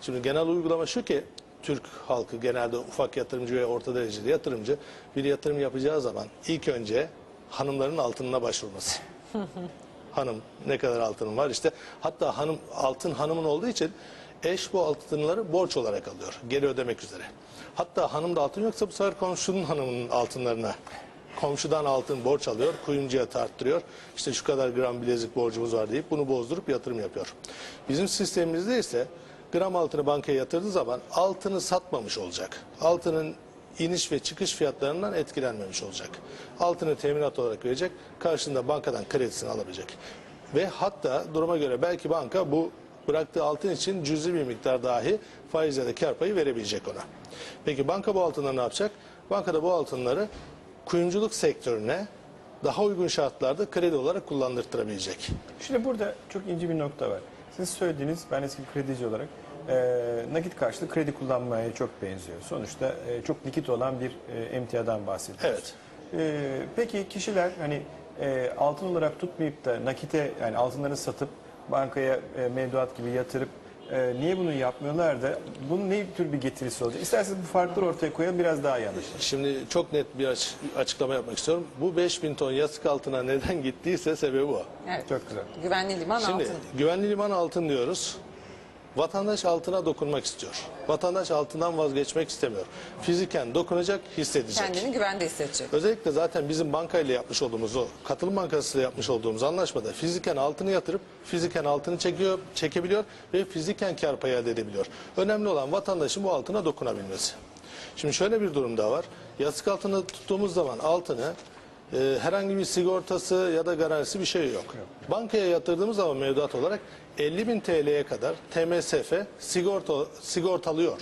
Şimdi genel uygulama şu ki Türk halkı genelde ufak yatırımcı ve orta dereceli yatırımcı bir yatırım yapacağı zaman ilk önce hanımların altınına başvurması. hanım ne kadar altının var işte hatta hanım altın hanımın olduğu için eş bu altınları borç olarak alıyor geri ödemek üzere. Hatta hanımda altın yoksa bu sefer komşunun hanımının altınlarına komşudan altın borç alıyor, kuyumcuya tarttırıyor. İşte şu kadar gram bilezik borcumuz var deyip bunu bozdurup yatırım yapıyor. Bizim sistemimizde ise gram altını bankaya yatırdığı zaman altını satmamış olacak. Altının iniş ve çıkış fiyatlarından etkilenmemiş olacak. Altını teminat olarak verecek, karşında bankadan kredisini alabilecek. Ve hatta duruma göre belki banka bu bıraktığı altın için cüzi bir miktar dahi faiz ya da kar payı verebilecek ona. Peki banka bu altınları ne yapacak? Bankada bu altınları kuyumculuk sektörüne daha uygun şartlarda kredi olarak kullandırtırabilecek. Şimdi burada çok ince bir nokta var. Siz söylediğiniz, ben eski kredici olarak e, nakit karşılığı kredi kullanmaya çok benziyor. Sonuçta e, çok likit olan bir e, emtiadan bahsediyoruz. Evet. E, peki kişiler hani e, altın olarak tutmayıp da nakite yani altınlarını satıp bankaya e, mevduat gibi yatırıp e, niye bunu yapmıyorlar da bunun ne tür bir getirisi olacak? İsterseniz bu farkları ortaya koyalım biraz daha iyi anlaşılır. Şimdi çok net bir aç- açıklama yapmak istiyorum. Bu 5000 ton yastık altına neden gittiyse sebebi bu. Evet. Çok güzel. Güvenli liman Şimdi altın. güvenli liman altın diyoruz. Vatandaş altına dokunmak istiyor. Vatandaş altından vazgeçmek istemiyor. Fiziken dokunacak, hissedecek. Kendini güvende hissedecek. Özellikle zaten bizim bankayla yapmış olduğumuz o katılım bankasıyla yapmış olduğumuz anlaşmada fiziken altını yatırıp fiziken altını çekiyor, çekebiliyor ve fiziken kar payı elde edebiliyor. Önemli olan vatandaşın bu altına dokunabilmesi. Şimdi şöyle bir durum daha var. Yastık altını tuttuğumuz zaman altını e, herhangi bir sigortası ya da garantisi bir şey yok. Bankaya yatırdığımız zaman mevduat olarak 50 bin TL'ye kadar TMSF sigorta, sigortalıyor.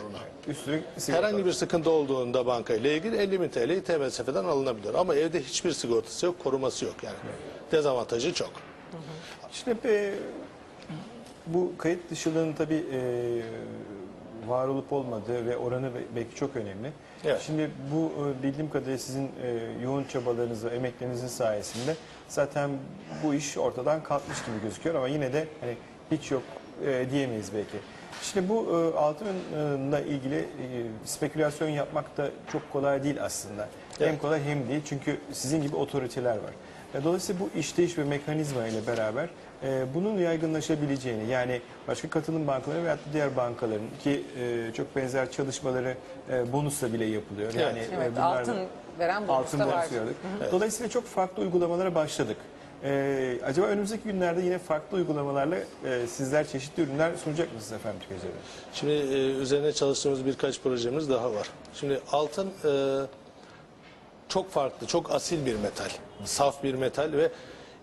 Üstüne sigorta. Herhangi bir sıkıntı olduğunda bankayla ilgili 50 bin TL'yi TMSF'den alınabilir. Ama evde hiçbir sigortası yok, koruması yok yani. Dezavantajı çok. Şimdi e, bu kayıt dışılığın tabii e, var olup olmadığı ve oranı be- belki çok önemli. Evet. Şimdi bu e, bildiğim kadarıyla sizin e, yoğun çabalarınızla, emeklerinizin sayesinde zaten bu iş ortadan kalkmış gibi gözüküyor ama yine de hani hiç yok e, diyemeyiz belki. Şimdi bu altınla ilgili spekülasyon yapmak da çok kolay değil aslında. Hem Evet. kolay hem değil çünkü sizin gibi otoriteler var. Dolayısıyla bu işleyiş ve mekanizma ile beraber e, bunun yaygınlaşabileceğini yani başka katılım bankaları veyahut da diğer bankaların ki e, çok benzer çalışmaları e, bonusla bile yapılıyor. Evet. Yani e, Evet, bunlar da- altın veren bonus altın da var. bonusu gördük. Dolayısıyla çok farklı uygulamalara başladık. E, acaba önümüzdeki günlerde yine farklı uygulamalarla e, sizler çeşitli ürünler sunacak mısınız efendim tüketicilerine? Şimdi e, üzerine çalıştığımız birkaç projemiz daha var. Şimdi altın e, çok farklı, çok asil bir metal. Saf bir metal ve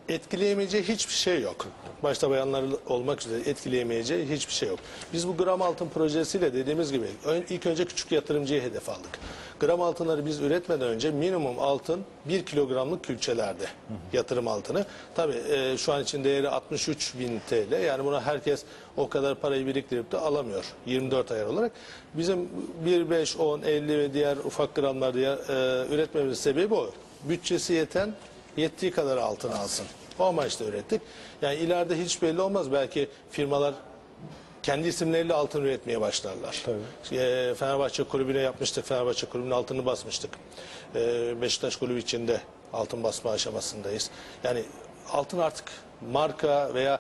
etkileyemeyeceği hiçbir şey yok. Başta bayanlar olmak üzere etkileyemeyeceği hiçbir şey yok. Biz bu gram altın projesiyle dediğimiz gibi ilk önce küçük yatırımcıyı hedef aldık. Gram altınları biz üretmeden önce minimum altın 1 kilogramlık külçelerde yatırım altını. Tabii e, şu an için değeri 63 bin TL. Yani buna herkes o kadar parayı biriktirip de alamıyor 24 ayar olarak. Bizim 1, 5, 10, 50 ve diğer ufak gramlarda e, üretmemizin sebebi o. Bütçesi yeten yettiği kadar altın alsın. O amaçla ürettik. Yani ileride hiç belli olmaz. Belki firmalar kendi isimleriyle altın üretmeye başlarlar. Tabii. Ee, Fenerbahçe kulübüne yapmıştık. Fenerbahçe kulübünün altını basmıştık. Ee, Beşiktaş kulübü içinde altın basma aşamasındayız. Yani altın artık marka veya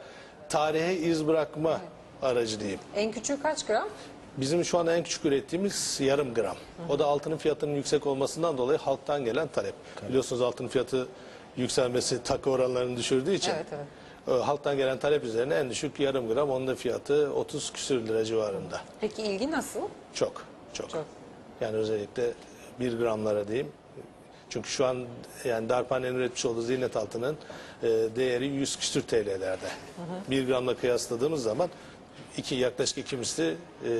tarihe iz bırakma aracı diyeyim. En küçüğü kaç gram? Bizim şu anda en küçük ürettiğimiz yarım gram. O da altının fiyatının yüksek olmasından dolayı halktan gelen talep. Biliyorsunuz altın fiyatı yükselmesi takı oranlarını düşürdüğü için. Evet, evet. e, Halktan gelen talep üzerine en düşük yarım gram. Onun da fiyatı 30 küsür lira civarında. Peki ilgi nasıl? Çok, çok. Çok. Yani özellikle 1 gramlara diyeyim. Çünkü şu an yani darphanenin üretmiş olduğu ziynet altının e, değeri 100 küsür TL'lerde. 1 gramla kıyasladığımız zaman iki yaklaşık iki misli e,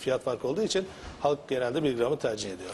fiyat farkı olduğu için halk genelde 1 gramı tercih ediyor.